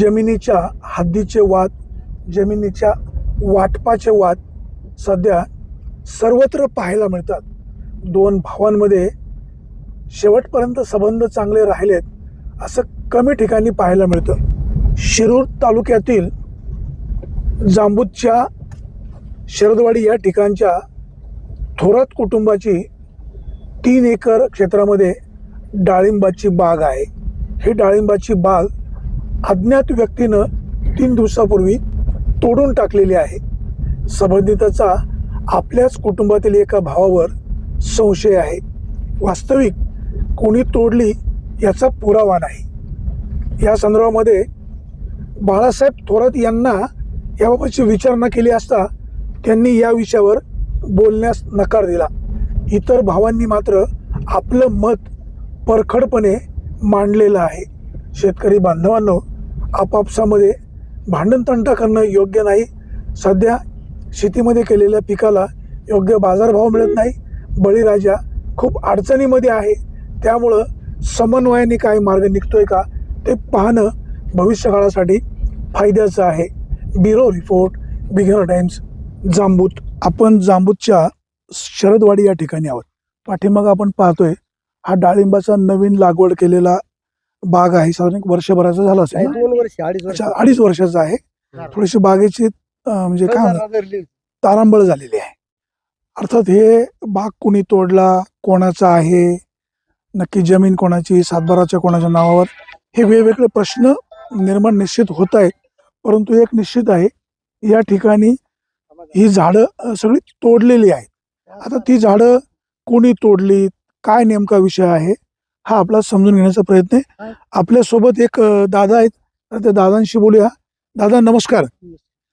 जमिनीच्या हद्दीचे वाद जमिनीच्या वाटपाचे वाद सध्या सर्वत्र पाहायला मिळतात. दोन भावांमध्ये शेवटपर्यंत संबंध चांगले राहिलेत असं कमी ठिकाणी पाहायला मिळतं. शिरूर तालुक्यातील जांबूतच्या शरदवाडी या ठिकाणच्या थोरात कुटुंबाची तीन एकर क्षेत्रामध्ये डाळिंबाची बाग आहे. ही डाळिंबाची बाग अज्ञात व्यक्तीनं तीन दिवसापूर्वी तोडून टाकलेली आहे. संबंधिताचा आपल्याच कुटुंबातील एका भावावर संशय आहे. वास्तविक कोणी तोडली याचा पुरावा नाही. या संदर्भामध्ये बाळासाहेब थोरात यांना याबाबतची विचारणा केली असता त्यांनी या विषयावर बोलण्यास नकार दिला. इतर भावांनी मात्र आपलं मत परखडपणे मांडलेलं आहे. शेतकरी बांधवांनो आपापसामध्ये भांडणतंटा करणं योग्य नाही. सध्या शेतीमध्ये केलेल्या पिकाला योग्य बाजारभाव मिळत नाही. बळीराजा खूप अडचणीमध्ये आहे. त्यामुळं समन्वयाने काय मार्ग निघतो आहे का ते पाहणं भविष्यकाळासाठी फायद्याचं आहे. बिरो रिपोर्ट बिगर टाइम्स जांबूत. आपण जांबूतच्या शरदवाडी या ठिकाणी आहोत. पाठीमाग आपण पाहतोय हा डाळिंबाचा नवीन लागवड केलेला बाग आहे. साधारण एक वर्षभराचा झाला असेल ना? दोन वर्ष अडीच वर्ष. अच्छा अडीच वर्षाचा आहे. थोडीशी बागेची अं, म्हणजे काय म्हणतात तारांबळ झालेली आहे. अर्थात हे बाग कोणी तोडला कोणाचा आहे नक्की जमीन कोणाची सातबाराच्या कोणाच्या नावावर हे वेगवेगळे प्रश्न निर्माण निश्चित होत आहेत. परंतु एक निश्चित आहे या ठिकाणी ही झाडं अं, सगळी तोडलेली आहेत. आता ती झाडं कोणी तोडली काय नेमका विषय आहे? हा आपला समजून घेण्याचा प्रयत्न आहे. आपल्यासोबत एक दादा आहेत. तर त्या दादांशी बोलूया. दादा नमस्कार.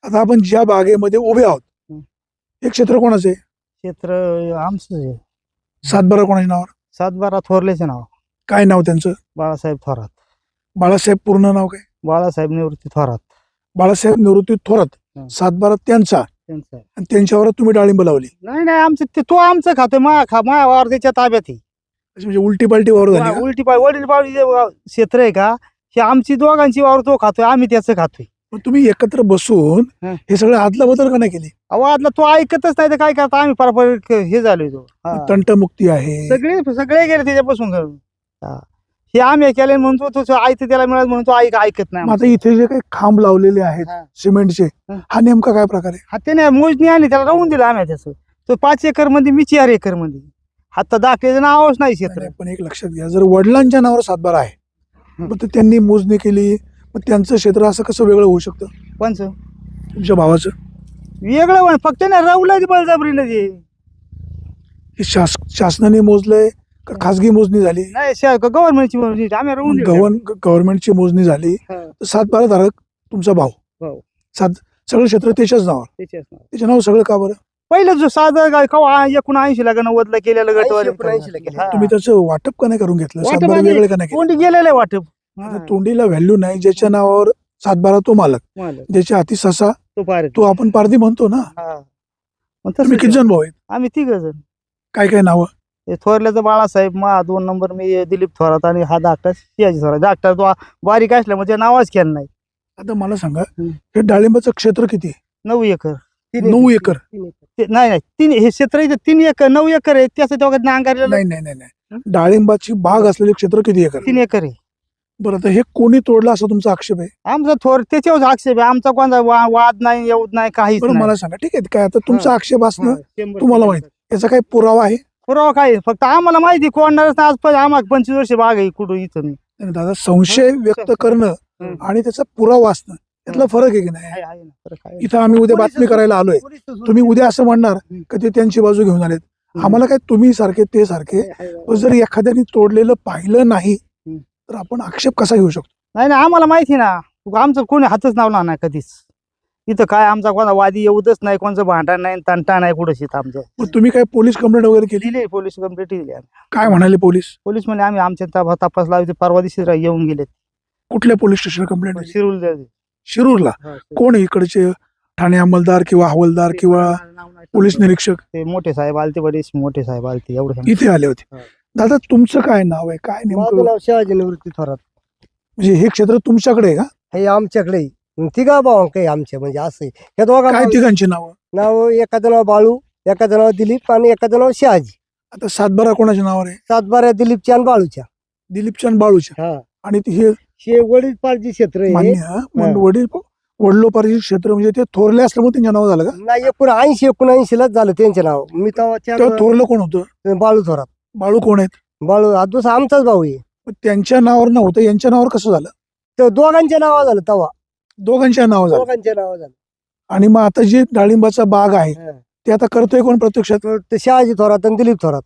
आता आपण ज्या बागेमध्ये उभे आहोत हं. क्षेत्र कोणाचं आहे? क्षेत्र आमचं सातबारा कोणाच्या नावावर? सातबारा थोरलेचे नाव. काय नाव त्यांचं? बाळासाहेब थोरात. बाळासाहेब पूर्ण नाव काय? बाळासाहेब निवृत्ती थोरात. बाळासाहेब निवृत्ती थोरात. सातबारा त्यांचा. त्यांचं. आणि त्यांच्यावर तुम्ही डाळिंब लावली. नाही नाही आमचं ते तो आमचं खातोय. मा खा मायावर त्याच्या ताब्यात अशी म्हणजे उलटी पालटी वावर झाली का? उलटी पाय वडील जे वा- क्षेत्र आहे का हे आमची दोघांची वावर तो खातोय आम्ही त्याचं खातोय पण तुम्ही एकत्र बसून हं. हे सगळं आदला बदल का नाही केली अहो आदला तो ऐकतच नाही तर काय करता आम्ही परपर हे झालोय तो हा. तंटमुक्ती आहे सगळे सगळे गेले त्याच्यापासून हा. हे आम्ही केले म्हणतो तो ऐकतं त्याला मिळत म्हणून तो ऐक ऐकत नाही मग आता इथे जे काही खांब लावलेले आहेत हा. सिमेंटचे हं. हा नेमका काय प्रकार आहे हा त्याने मोजणी आली त्याला राहून दिलं आम्ही त्याचं तो पाच एकरमध्ये मी चार एकरमध्ये आता दाखल्याचं नावच नाही क्षेत्र पण एक लक्षात घ्या जर वडिलांच्या नावावर सातबारा आहे. मग ते त्यांनी मोजणी केली मग त्यांचं क्षेत्र असं कसं वेगळं होऊ शकतं? पंच तुमच्या भावाचं. वेगळं फक्त ना रवलं बळजबरीनं ते हे शास शासनाने मोजलंय का खाजगी मोजणी झाली? नाही गव्हर्नमेंटची मोजणी आम्ही राहून. गव्हर्न गव्हर्नमेंटची मोजणी झाली. हा, तर सातबारा धारक तुमचा भाऊ. भाऊ. सात सगळं क्षेत्र त्याच्याच नावावर. त्याच्याच नाव. त्याच्या नाव सगळं का बरं? पहिलं जो साधं गाय कवा एकोणऐंशी ला का नव्वदला केलेलं गटवारी हा. तुम्ही त्याचं वाटप का नाही करून घेतलं? वाटप सातबारा आम्ही- वेगळे का नाही केलं? कोंडी गेलेलं आहे वाटप. आता तोंडीला व्हॅल्यू नाही ज्याच्या नावावर सातबारा तो मालक मला. ज्याच्या हाती ससा तो पारे तो आपण पारधी म्हणतो ना? हा. मग तुम्ही किती जण भाऊ आहेत? आहे. आम्ही तिघ जण. काय काय नावं? हे थोरल्याचं बाळासाहेब मा दोन नंबर मी दिलीप थोरात आणि हा धाकटा शियाजी थोरात. धाकटा तो बारीक असल्यामुळे त्याचं नावच केलं नाही. आता मला सांगा हं. हे डाळिंबाचं क्षेत्र किती आहे? नऊ एकर. नऊ एकर. ते- नाही नाही. तीन हे क्षेत्र इथे तीन एकर नऊ एकर आहे. त्याचं तेव्हा नांगरलेलं नाही नाही नाही नाही. डाळिंबाची बाग असलेले क्षेत्र किती एकर? तीन एकर आहे. बरं तर हे कोणी तोडलं असं तुमचा आक्षेप आहे? आमचा थोर त्याच्यावर आक्षेप आहे. आमचा कोणता वा- वाद नाही येऊत नाही काहीच बरं नाही. मला सांगा. ठीक आहे काय आता तुमचा. आक्षेप असणं हा, शंभर तुम्हाला. माहीत. याचा काही पुरावा आहे? पुरावा काय आहे? फक्त आम्हाला माहिती कोणणारच नाही. आज पण आम्हाला पंचवीस वर्ष बाग आहे कुठं इथं दादा संशय व्यक्त करणं हं. आणि त्याचा पुरावा असणं यातला फरक आहे की नाही? आहे- आहे ना, फरक आहे. इथं आम्ही उद्या बातमी करायला आलोय. तुम्ही उद्या असं म्हणणार. का ते त्यांची बाजू घेऊन आलेत. आम्हाला काय तुम्ही सारखे ते सारखे जर एखाद्याने तोडलेलं पाहिलं नाही. तर आपण आक्षेप कसा घेऊ शकतो? नाही नाही आम्हाला माहिती ना आमचं कोणी हातच लावला नाही कधीच. इथं काय आमचा कोणा वादी येऊदच नाही कोणचं भांडण नाही तंटा नाही कुठं शेत आमच्या मग तुम्ही काय पोलीस कंप्लेंट वगैरे केली? दिली पोलीस कंप्लेंट दिली. काय म्हणाले पोलीस? पोलीस म्हणजे आम्ही आमच्या तपास लावते परवा दिवशी येऊन गेले कुठल्या पोलीस स्टेशन कंप्लेंट शिरूर शिरूरला. कोण इकडचे? ठाणे अंमलदार किंवा हवालदार किंवा पोलीस निरीक्षक? ते मोठे साहेब आलते बरेच मोठे साहेब आलते एवढं. इथे आले होते. दादा तुमचं काय नाव आहे? काय नेमकं? शहाजी निवृत्ती थोरात. म्हणजे हे क्षेत्र तुमच्याकडे आहे का? हे आमच्याकडे आहे. तिघा भाऊ काही आमच्या म्हणजे असं आहे. दोघा काय तिघांची नाव? नाव एकाचं नाव बाळू एकाचं नाव दिलीप आणि एकाचं नाव शहाजी. आता सातबारा कोणाच्या नावावर आहे? सातबाऱ्या दिलीपच्या आणि बाळूच्या. दिलीपच्या आणि बाळूच्या. हा. आणि ते हे हे वडील पालजी क्षेत्र आहे. मान्य हा. मग वडील वडलोपार्जित क्षेत्र म्हणजे ते थोरले असल्यामुळे त्यांच्या नाव झालं का? नाही एकूण ऐंशी एकोणऐंशी लाच झालं त्यांचे नाव. मी तेव्हा त्या- थोरलं कोण होतं? बाळू थोरात. बाळू कोण आहेत? बाळू हा दुसरा आमचाच भाऊ आहे. मग त्यांच्या नावावर नव्हतं यांच्या नावावर कसं झालं? तर दोघांच्या नाव झालं तेव्हा. दोघांच्या नाव झालं. दोघांच्या नाव झालं. आणि मग आता जे डाळिंबाचा बाग आहे हा. ते आता करतोय कोण प्रत्यक्षात? तर ते शहाजी थोरात आणि दिलीप थोरात.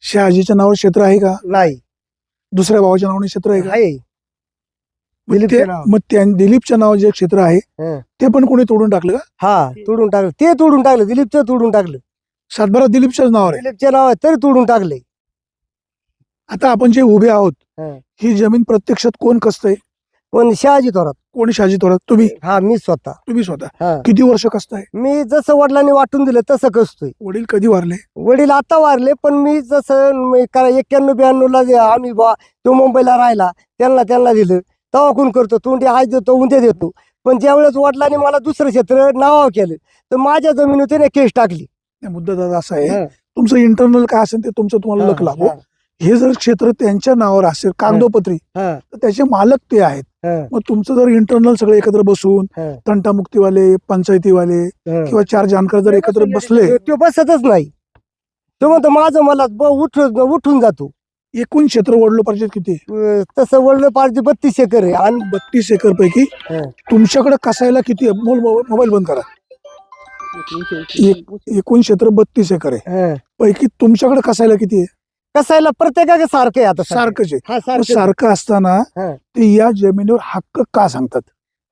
शहाजीच्या नावावर क्षेत्र आहे का? नाही. दुसऱ्या भावाच्या नावाने क्षेत्र आहे का? आहे. मग दिलीपचं ते- नाव. मग त्या दिलीपच्या नावावर जे क्षेत्र आहे हा. ते पण कोणी तोडून टाकलं का? हा तोडून टाकलं. ते तोडून टाकलं. दिलीपचं तोडून टाकलं. सातबारा दिलीपच्याच नावावर आहे. दिलीपच्या नाव आहे तरी तोडून टाकले आता आपण जे उभे आहोत हा. ही जमीन प्रत्यक्षात कोण कसतंय? पण शहाजी थोरात. कोणी शहाजी थोरात? तुम्ही? हा मी स्वतः. तुम्ही स्वतः. हा. किती वर्ष कसताय? मी जसं वडिलांनी वाटून दिलं तसं कसतोय. वडील कधी वारले? वडील आता वारले पण मी जसं एक्क्याण्णव ब्याण्णव ला जे आम्ही बा तो मुंबईला राहिला त्यांना त्यांना दिलं. तेव्हा कोण करतो तोंडी आज देतो उद्या देतो. पण ज्यावेळेस वडिलांनी मला दुसरं क्षेत्र नावावर केलं तर माझ्या जमिनीवर त्याने केस टाकली. नाही, मुद्दा दादा असा आहे. तुमचं इंटरनल काय असेल ते तुमचं तुम्हाला लक लागो. हा, जर क्षेत्र त्यांच्या नावावर असेल कागदोपत्री हा, तर त्याचे मालक ते आहेत. मग तुमचं जर इंटरनल सगळे एकत्र बसून हा, तंटामुक्तीवाले पंचायतीवाले. किंवा चार जानकर जर एकत्र बसले. तो- बसतच नाही. तो म्हणतो माझं मला ब- उठून उठून जातो. एकूण क्षेत्र वडलो पाहिजे किती? अं, तसं वडलं पाहिजे बत्तीस एकर आहे. आणि बत्तीस एकर पैकी हा. तुमच्याकडे कसायला किती आहे? मोल मोबाईल बंद करा. एक- एकूण क्षेत्र बत्तीस एकर आहे. हा. पैकी तुमच्याकडे कसायला किती आहे? कसायला प्रत्येकाचं सारखं आहे आता सारखंच आहे. हा मग सारखं सारखं असताना हा. ते या जमिनीवर हक्क का सांगतात?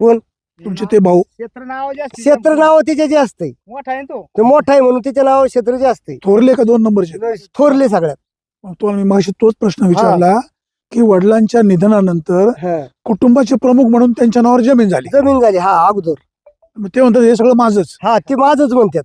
कोण? तुमचे ते भाऊ. क्षेत्र नाव जास्त क्षेत्र नाव तिचे जे असते मोठा आहे तो. ते मोठं आहे म्हणून तिच्या नाव क्षेत्र जे असते थोरले का दोन नंबरचे? थोरले सगळ्यात. तुम्हाला मी मगाशी तोच प्रश्न विचारला की वडिलांच्या निधनानंतर. कुटुंबाचे प्रमुख म्हणून त्यांच्या नावावर जमीन झाली. जमीन झाली हा अगोदर. मग ते म्हणतात हे सगळं माझंच. हा ते माझच म्हणतात.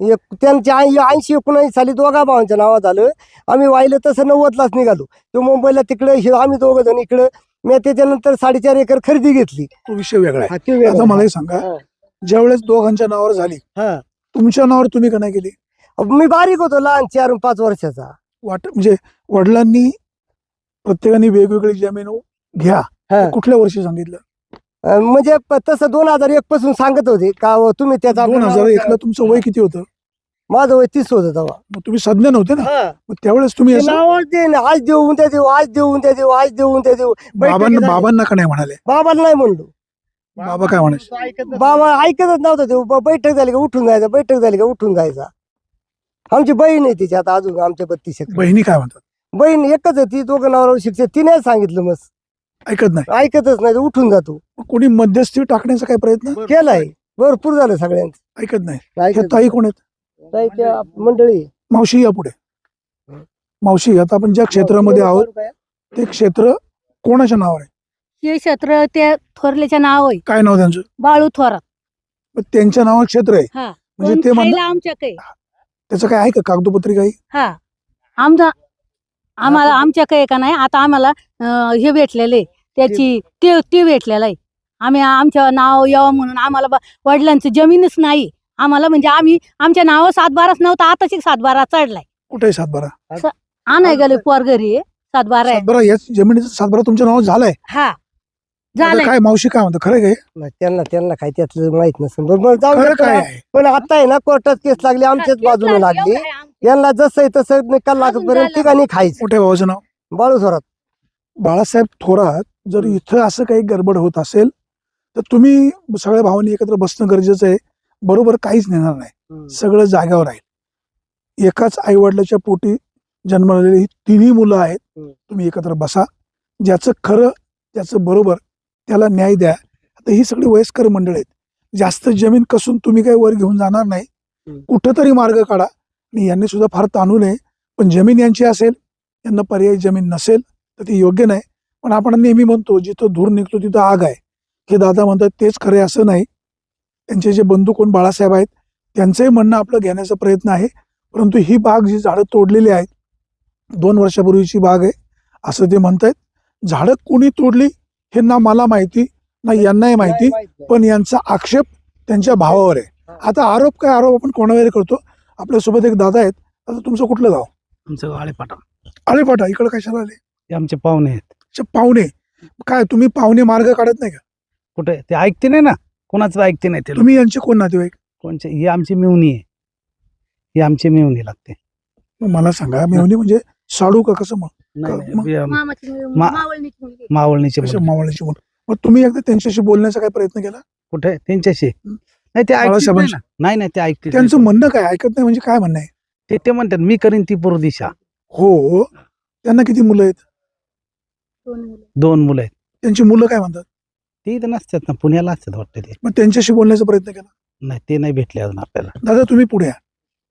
एक त्यांच्या ऐंशी एकोणऐंशी साली दोघा भावांच्या नावात झालं. आम्ही वाहिलं तसं नव्वदलाच निघालो. तो मुंबईला तिकडे आम्ही दोघं जण इकडं मी त्याच्यानंतर साडेचार एकर खरेदी घेतली. तो विषय वेगळा आहे. ते. आता मला सांगा. ज्यावेळेस दोघांच्या नावावर झाली हा. तुमच्या नावावर तुम्ही का नाही केली? मी बारीक होतो लहान चार पाच वर्षाचा. वाट म्हणजे वडिलांनी प्रत्येकाने वेगवेगळी जमीन घ्या. हा. कुठल्या वर्षी सांगितलं? अं, म्हणजे प- तसं दोन हजार एक पासून सांगत होते. का हो, तुम्ही त्याचा दोन हजार एकला तुमचं वय किती होतं? माझं वय तीस होतं तेव्हा. मग तुम्ही सज्ञ नव्हते ना. मग त्यावेळेस तुम्ही ते असं नावावर दे ना, आज देऊ उद्या देऊ आज देऊ उद्या देऊ आज देऊ उद्या देऊ. बाबांना झाली. बाबांना का नाही म्हणाले? बाबाला नाही म्हणलो. बाबा काय म्हणायचे. बाबा ऐकतच नव्हता. ते ब- बैठक झाली का उठून जायचा बैठक झाली का उठून जायचा. आमची बहीण आहे तिची आता अजून आमच्या बत्तीस. बहिणी काय म्हणतात? बहीण एकच आहे ती दोघं नावावर शिक्षक तिने सांगितलं मग ऐकत नाही. ऐकतच नाही उठून जातो. मग कोणी मध्यस्थी टाकण्याचा काय प्रयत्न? केलाय भरपूर झालं सगळ्यांचं. ऐकत नाही. हे ऐकत ताई कोण आहेत? नाही त्या मंडळी मावशी या पुढे. मावशी आता आपण ज्या क्षेत्रामध्ये आहोत ते क्षेत्र कोणाच्या नावावर आहे? हे क्षेत्र ते थोरल्याच्या नाव आहे. काय नाव त्यांचं? बाळू थोरात. मग त्यांच्या नावावर क्षेत्र आहे. हा. म्हणजे ते म्हणतात खायला आमच्याकडे. त्याचं काय आहे का? कागदोपत्री काही? हा. आमचा आम्हाला आमच्याकडे का नाही आता आम्हाला अं, हे भेटलेले त्याची ते ते भेटलेलं आहे. आम्ही आमच्या नाव यावं म्हणून आम्हाला बा- वडिलांची जमीनच नाही. आम्हाला म्हणजे आम्ही आमच्या नावावर सातबाराच नव्हता आताच एक सातबारा चढलाय. कुठे आहे सातबारा आणाय गेले पोर घरी. सातबारा आहे. सातबारा याच जमिनीचा सातबारा तुमच्या नावावर झालाय? हा. आता झालंय. काय मावशी काय म्हणतात खरं काय नाही, त्यांना त्यांना काय त्यातलं माहीत नसेल. बरोबर जाऊ खरं काय पण- आहे? पण आता आहे ना कोर्टात केस लागली आमच्याच बाजूने लागली. यांना जसं आहे तसं निकाल झालं. ठिकाणी खायचं. मोठ्या भावाचं नाव? बाळू थोरात. बाळासाहेब थोरात जर इथं असं काही गडबड होत असेल तर तुम्ही सगळ्या भावांनी एकत्र बसणं गरजेचं आहे. बरोबर काहीच नेणार नाही. सगळं जाग्यावर आहे एकाच आईवडिलाच्या पोटी जन्मलेली ही तिन्ही मुलं आहेत. हम्म. तुम्ही एकत्र बसा. ज्याचं खरं त्याचं बरोबर त्याला न्याय द्या. आता ही सगळी वयस्कर मंडळ आहेत. जास्त जमीन कसून तुम्ही काही वर घेऊन जाणार नाही. हम्म. कुठंतरी मार्ग काढा. आणि यांनी सुद्धा फार ताणू नये. पण जमीन यांची असेल यांना पर्यायी जमीन नसेल तर ते योग्य नाही. पण आपण नेहमी म्हणतो जिथं धूर निघतो तिथं आग आहे. हे दादा म्हणतात तेच खरे असं नाही. त्यांचे जे बंधू कोण बाळासाहेब आहेत त्यांचंही म्हणणं आपलं घेण्याचा प्रयत्न आहे. परंतु ही बाग जी झाडं तोडलेली आहेत दोन वर्षापूर्वीची बाग आहे असं ते म्हणतायत. झाडं कोणी तोडली? हे ना मला माहिती नाही यांनाही माहिती पण यांचा आक्षेप त्यांच्या भावावर आहे. आता आरोप काय आरोप आपण कोणावर करतो? आपल्यासोबत एक दादा आहेत. आता तुमचं कुठलं गाव? आमचं आळेपाटा पाठा इकडे कशाला आले? आमचे पाहुणे आहेत. अच्छा, पाहुणे. काय तुम्ही पाहुणे मार्ग काढत नाही का? कुठे? ते ऐकते नाही ना? कोणाचं ऐकते नाही ते लोक. तुम्ही यांचे कोण नातेवाईक? कोणचे? ही आमची मिवणी आहे. ही आमची मिवणी लागते. मग मला सांगा मेवणी म्हणजे साडू का कसं मग? नाही, मामाची मुलगी, मा- मावळणीची मुलगी. मावळणीचे कशा मुलं. मावळ्याची मुलं मग तुम्ही एकदा त्यांच्याशी बोलण्याचा काय प्रयत्न केला? कुठे? त्यांच्याशी. नाही ते ऐकते बाळासाहेबांशी? नाही ना. नाही नाही ते ऐकते त्यांचं म्हणणं काय? ऐकत नाही म्हणजे काय म्हणणं आहे? ते ते म्हणतात मी करीन ती पूर्व दिशा. हो. त्यांना किती मुलं आहेत? दोन मुलं. दोन मुलं आहेत. त्यांची मुलं काय म्हणतात? ते इथं नसतात ना पुण्याला असतात वाटतं ते. मग त्यांच्याशी बोलण्याचा प्रयत्न केला? नाही ते नाही भेटले अजून आपल्याला. दादा तुम्ही पुढे या.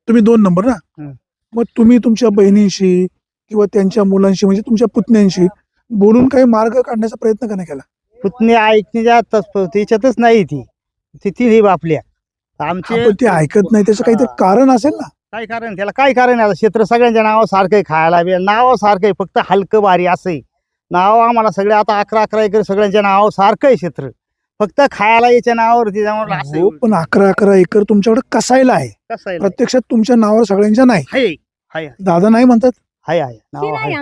तुम्ही दोन नंबर ना? हं. मग तुम्ही तुमच्या बहिणींशी किंवा त्यांच्या मुलांशी म्हणजे तुमच्या पुतण्यांशी बोलून काही मार्ग काढण्याचा प्रयत्न का नाही केला? पुतणी ऐकण्याच्या त्याच्यातच नाही ती. ती ती आपल्या आमचे आपण ते ऐकत नाही. त्याचं काहीतरी कारण असेल ना? काय कारण? त्याला काय कारण आहे? आता क्षेत्र सगळ्यांच्या नावा सारखं आहे खायला बी. नाव सारखं आहे. फक्त हलकं भारी असं आहे. नाव आम्हाला सगळे आता अकरा अकरा एकर सगळ्यांच्या नाव सारखं आहे क्षेत्र. फक्त खायला याच्या असं हो. पण अकरा अकरा एकर तुमच्याकडे कसायला आहे? कसं आहे. ना? प्रत्यक्षात तुमच्या नावावर सगळ्यांच्या नाही. आहे. आहे. दादा नाही म्हणतात? आहे आहे नाव आहे.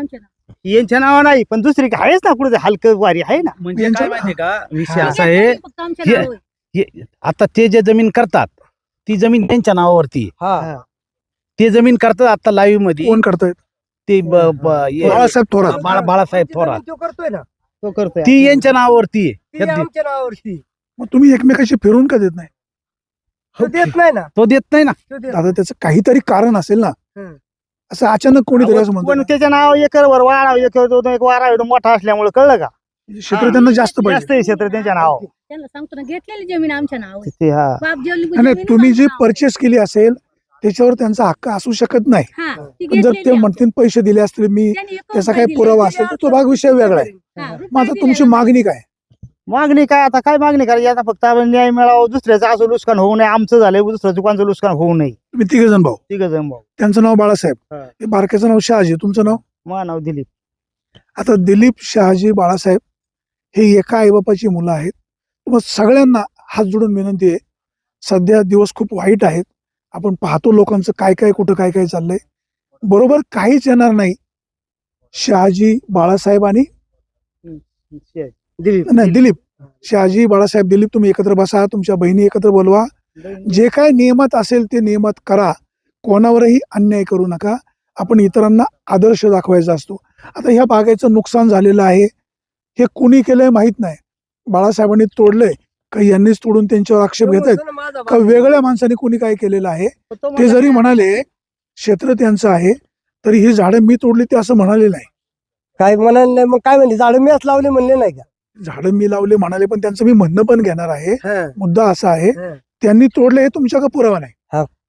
यांच्या नाव नाही पण दुसरी काय आहेच ना कुठे हलकं भारी आहे ना. म्हणजे यांच्या- काय माहितीये का? विषय हा. असा आहे हे-. हे- आता ते जे जमीन करतात ती जमीन त्यांच्या नावावरती आहे. हा. ते जमीन करतात आता लाईव्हमध्ये. कोण करतायत ते ब- ब- ये- बाळासाहेब थोरात. बाळा- बाळासाहेब थोरात. तो करतोय ना. तो करतोय. ती यांच्या नावावरती आहे. ती ह्यात- आमच्या नावावरती मग तुम्ही एकमेकाशी फिरून का देत नाही? तो देत नाही ना. तो देत नाही ना. तो देत दादा त्याचं काहीतरी कारण असेल ना. असं अचानक कोणीतरी असं म्हणतो पण त्याच्या नाव एकरवर वाढा एकर दोन एक वारा एवढं मोठा असल्यामुळे कळलं का? क्षेत्र त्यांना जास्त जास्त पाहिजे. आहे क्षेत्र त्यांच्या नाव. त्यांना सांगतो ना घेतलेली जमीन आमच्या नावावर ते हा. बाप जेवली नाही, नाही तुम्ही जी परचेस केली असेल त्याच्यावर त्यांचा हक्क असू शकत नाही. पण जर ते म्हणतील पैसे दिले असतील मी त्याचा काही पुरावा असेल तर तो भाग विषय वेगळा आहे. मग आता तुमची मागणी काय? मागणी काय आता काय मागणी करायची? आता फक्त आपण न्याय मिळावं दुसऱ्याचं असं नुकसान होऊ नये आमचं झालंय दुसऱ्या दुकानचं नुकसान होऊ नये. तुम्ही तिघ जण भाऊ. तिघ जण भाऊ. त्यांचं नाव बाळासाहेब. हा. हे बारक्याचं नाव शहाजी. तुमचं नाव? मा नाव दिलीप. आता दिलीप शहाजी बाळासाहेब हे एका आईबापाची मुलं आहेत. मग सगळ्यांना हात जोडून विनंती आहे. सध्या दिवस खूप वाईट आहेत. आपण पाहतो लोकांचं काय काय कुठं काय काय चाललंय. बरोबर काहीच येणार नाही. शहाजी बाळासाहेब आणि दिलीप. नाही दिलीप. शहाजी बाळासाहेब दिलीप तुम्ही एकत्र बसा. तुमच्या बहिणी एकत्र बोलवा. जे काय नियमात असेल ते नियमात करा. कोणावरही अन्याय करू नका. आपण इतरांना आदर्श दाखवायचा असतो. आता ह्या बागेचं नुकसान झालेलं आहे. हे कुणी केलंय माहीत नाही. बाळासाहेबांनी तोडलंय. का यांनीच तोडून त्यांच्यावर आक्षेप घेत आहेत का वेगळ्या माणसाने कुणी काय केलेलं आहे? ते जरी म्हणाले क्षेत्र त्यांचं आहे तरी ही झाडं मी तोडली ते असं म्हणाले नाही. काय म्हणाल नाही मग काय म्हणले? झाडं मीच लावले म्हणले नाही का? झाडं मी लावले म्हणाले पण त्यांचं मी म्हणणं पण घेणार आहे. हं. मुद्दा असा आहे. त्यांनी तोडले हे तुमच्या का पुरावा नाही?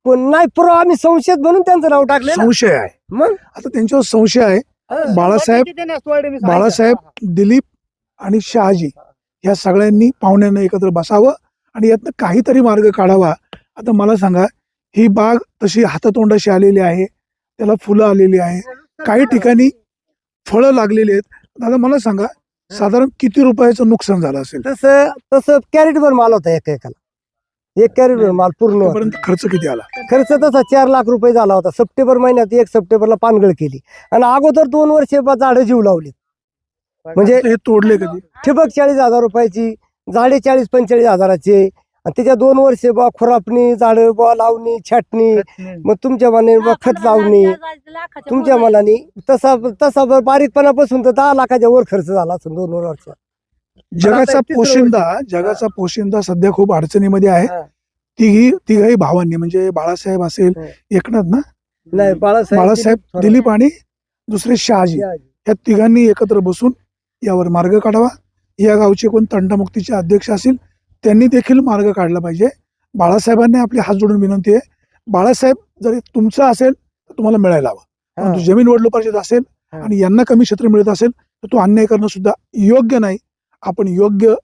पण नाही पुरा आम्ही संशयित म्हणून त्यांचं नाव टाकले. संशय आहे. मग? आता त्यांच्यावर संशय आहे. बाळासाहेब बाळासाहेब दिलीप आणि शहाजी या सगळ्यांनी पाहुण्यांना एकत्र बसावं आणि यातनं काहीतरी मार्ग काढावा. आता मला सांगा ही बाग तशी हातातोंडाशी आलेली आहे त्याला फुलं आलेली आहे काही ठिकाणी फळं लागलेली आहेत. दादा मला सांगा साधारण किती रुपयाचं नुकसान झालं असेल? तसं तसं कॅरेट भर माल होता एक एकाला. एक कॅरेट माल पूर्ण खर्च किती आला? खर्च तसा चार लाख रुपये झाला होता. सप्टेंबर महिन्यात एक सप्टेंबरला पानगळ केली. आणि अगोदर दोन वर्ष झाडं जीव लावली म्हणजे हे तोडले कधी? ठिबक चाळीस हजार रुपयाची झाडे चाळीस पंचेचाळीस हजाराचे. आणि त्याच्या दोन वर्ष बा खुरापणी झाडं बा लावणी छाटणी. मग तुमच्या मनाने बा खत लावणी. तुमच्या मनाने तसा तसा बारीकपणापासून तर दहा लाखाच्या वर खर्च झाला असेल दोन वर्ष जगाचा पोशिंदा जगाचा पोशिंदा सध्या खूप अडचणीमध्ये आहे हा. तिघी तिघही भावांनी म्हणजे बाळासाहेब असेल हा. एकनाथ ना नाही बाळासाहेब बाळासाहेब. दिलीप आणि दुसरे शहाजी या तिघांनी एकत्र बसून यावर मार्ग काढावा या गावचे कोण तंटामुक्तीचे अध्यक्ष असतील त्यांनी देखील मार्ग काढला पाहिजे बाळासाहेबांनी आपले हात जोडून विनंती आहे बाळासाहेब जरी तुमचं असेल तर तुम्हाला मिळायला हवं. परंतु जमीन वडलो पाहिजे असेल. आणि यांना कमी क्षेत्र मिळत असेल तर तो अन्याय करणं सुद्धा योग्य नाही आपण योग्य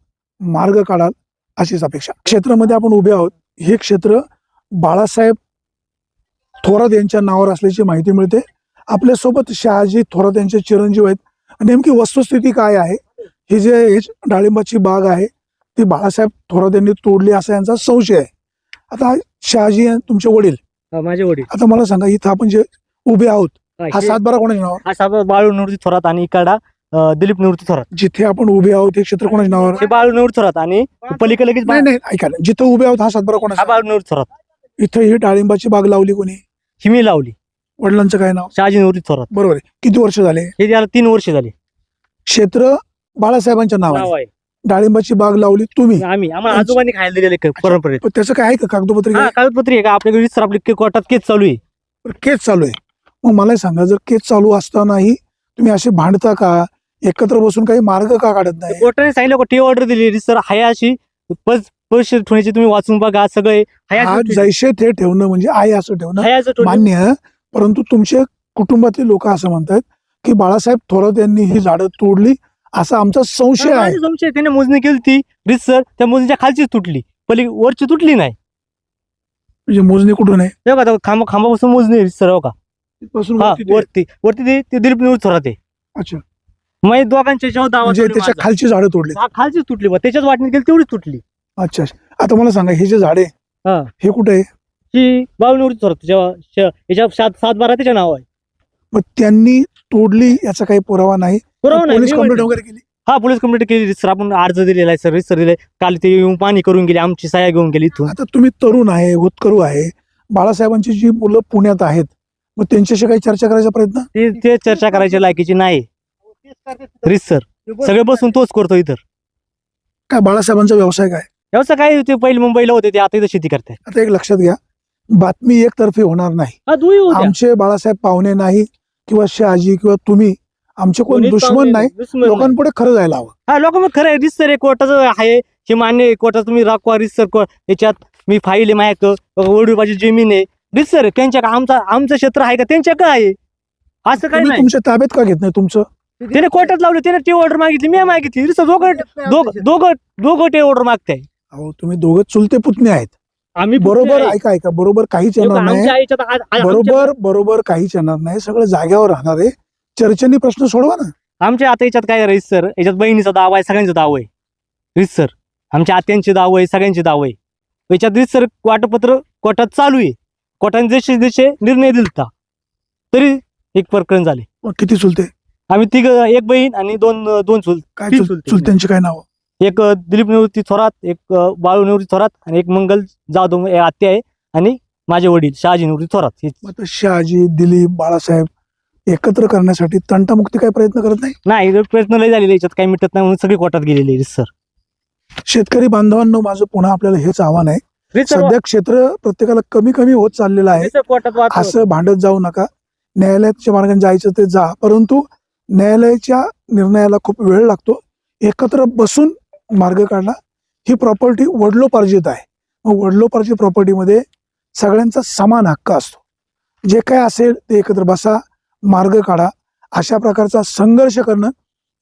मार्ग काढाल अशीच अपेक्षा. क्षेत्रामध्ये आपण उभे आहोत. हे क्षेत्र बाळासाहेब थोरात यांच्या नावावर असल्याची माहिती मिळते. आपल्यासोबत शहाजी थोरात यांचे चिरंजीव आहेत. नेमकी वस्तुस्थिती काय आहे? ही जे हे डाळिंबाची बाग आहे ती बाळासाहेब थोरात यांनी तोडली असा यांचा संशय आहे. आता शहाजी तुमचे वडील. माझे वडील. आता मला सांगा इथं आपण जे उभे आहोत हा हे- सातबारा कोणाच्या नावावर? हा बाळू निवृत्ती थोरात आणि इकडा दिलीप निवृत्ती थोरात. जिथे आपण उभे आहोत हे क्षेत्र कोणाच्या नावावर हे बाळू निवृत्ती थोरात आणि पलीकडे लगेच नाही नाही ऐका ना. जिथं उभे आहोत हा सातबारा हा कोणाचा बाळू निवृत्ती थोरात. इथं ही डाळिंबाची बाग लावली कोणी? ही मी लावली. वडिलांचं काय नाव? शहाजी निवृत्ती थोरात. बरोबर आहे. किती वर्ष झाले? हे त्याला तीन वर्ष झाली. क्षेत्र बाळासाहेबांच्या नाव नावावर आहे. डाळिंबाची बाग लावली तुम्ही. आम्ही आम्हाला आजोबांनी खायला दिलेले क- परंपरेत. पण त्याचं काय आहे का? कागदोपत्री हा कागदपत्री आहे का? आपल्याकडे वीस आपली के- कोर्टात केस चालू आहे. केस चालू आहे. मग मला सांगा जर केस चालू असतानाही तुम्ही असे भांडता का? एकत्र बसून काही मार्ग का काढत नाही? कोर्टाने सांगितलं टी ऑर्डर दिली सर हाय अशी ठेवण्याची तुम्ही वाचून बघा सगळे. हा जैसे ते ठेवणं म्हणजे आहे असं ठेवणं. मान्य परंतु तुमचे कुटुंबातले लोक असं म्हणतात की बाळासाहेब थोरात यांनी ही झाडं तोडली असा आमचा संशय आहे. संशय. त्याने मोजणी केली ती सर त्या मोजणीच्या खालचीच तुटली. पली वरची तुटली नाही. म्हणजे मोजणी कुठून आहे खांबा खांबापासून मोजणी सर हो का? वरती वरती. ते- दिलीप निवृत्त थोरात आहे. अच्छा. मग दोघांच्या दावा म्हणजे आहे त्याच्या. खालची झाडं तोडली. खालचीच तुटली बा. त्याच्याच वाटणी केली तेवढीच तुटली. अच्छा. आता मला सांगा हे जे झाडे हा. हे कुठे आहे? ही जेव्हा श- याच्या सात सात बारा त्याच्या नाव आहे. मग त्यांनी तोडली याचा काही पुरावा नाही? बरोबर नाही पोलीस कंप्लेंट म्हणतो. वगैरे केली? हा पोलीस कंप्लेंट केली. सर आपण अर्ज दिलेला आहे सर सर दिले काल ते येऊन पाणी करून गेले आमची सह्या घेऊन गेली इथून. आता तुम्ही तरुण आहे होतकरू आहे. बाळासाहेबांची जी मुलं पुण्यात आहेत मग त्यांच्याशी काही चर्चा करायचा प्रयत्न? ते ते चर्चा करायची लायकीची नाही. रिस सर. सगळे बसून तोच करतो इतर काय बाळासाहेबांचा व्यवसाय काय? व्यवसाय काय ते पहिले मुंबईला होते ते आता इथं शेती करताय. आता एक लक्षात घ्या बातमी एकतर्फी होणार नाही. हा. आमचे बाळासाहेब पाहुणे नाही किंवा शहाजी किंवा तुम्ही आमचे कोण कोणीच दुश्मन पाहुणे नाही दुश्मन नाही. लोकांपुढे खरं जायला हवं. हा लोक मग खरं आहे. रिसर आहे कोर्टाचं आहे हे मान्य आहे. कोर्टाचं तुम्ही राखवा रिसर याच्यात मी फाईल आहे माझ्याक वडीलबाची जमीन आहे. रिसर आहे त्यांच्या का आमचा आमचं क्षेत्र आहे का? त्यांच्या काय आहे? असं तुम्ही नाही. तुमच्या ताब्यात का घेत नाही तुमचं? त्याने कोर्टात लावले त्याने टी ऑर्डर मागितली मी मागितली. रिसर दोघं दोघं दोघं दोघं टी ऑर्डर मागताय. अहो तुम्ही दोघं चुलते पुतणे आहेत. आम्ही बरोबर. ऐका ऐका बरोबर काहीच येणार नाही. बरोबर बरोबर काहीच येणार नाही. सगळं जाग्यावर राहणार आहे. चर्चेने प्रश्न सोडवा ना. आमच्या आता याच्यात काय राहील सर? याच्यात बहिणीचा दावा आहे सगळ्यांचा दावा आहे. रीत सर आमच्या आत्यांचे दावा आहे सगळ्यांचे दावा आहे. याच्यात रीत सर वाटपत्र कोर्टात चालू आहे. कोर्टाने जसे जसे निर्णय दिलता तरी एक प्रकरण झाले. किती चुलते? आम्ही तिघ एक बहीण आणि दोन दोन चुल. काय तीन चुल- चुलते. चुलत्यांची काय नाव? एक अ, दिलीप निवृत्ती थोरात एक अ, बाळू निवृत्ती थोरात आणि एक मंगल जाधव हे आत्या आहे आणि माझे वडील शहाजी निवृत्ती थोरात. हे आता शहाजी दिलीप बाळासाहेब एकत्र करण्यासाठी तंटामुक्ती काय प्रयत्न करत नाही? नाही हे प्रयत्न लय झालेले याच्यात काही मिटत नाही म्हणून सगळे कोर्टात गेलेले सर. शेतकरी बांधवांनो माझं पुन्हा आपल्याला हेच आव्हान आहे. सध्या क्षेत्र प्रत्येकाला कमी कमी होत चाललेलं आहे. असं भांडत जाऊ नका. न्यायालयाच्या मार्गाने जायचं ते जा. परंतु न्यायालयाच्या निर्णयाला खूप वेळ लागतो. एकत्र बसून मार्ग काढला ही प्रॉपर्टी वडलोपार्जित आहे. मग वडलोपार्जित प्रॉपर्टीमध्ये सगळ्यांचा समान हक्क असतो. जे काय असेल ते एकत्र बसा मार्ग काढा. अशा प्रकारचा संघर्ष करणं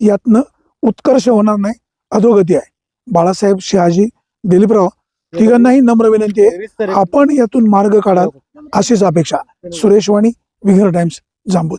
यातनं उत्कर्ष होणार नाही अधोगती आहे. बाळासाहेब शहाजी दिलीपराव तिघांनाही नम्र विनंती आहे. आपण यातून मार्ग काढाल अशीच अपेक्षा. सुरेश वाणी विघ्न टाइम्स जांबूत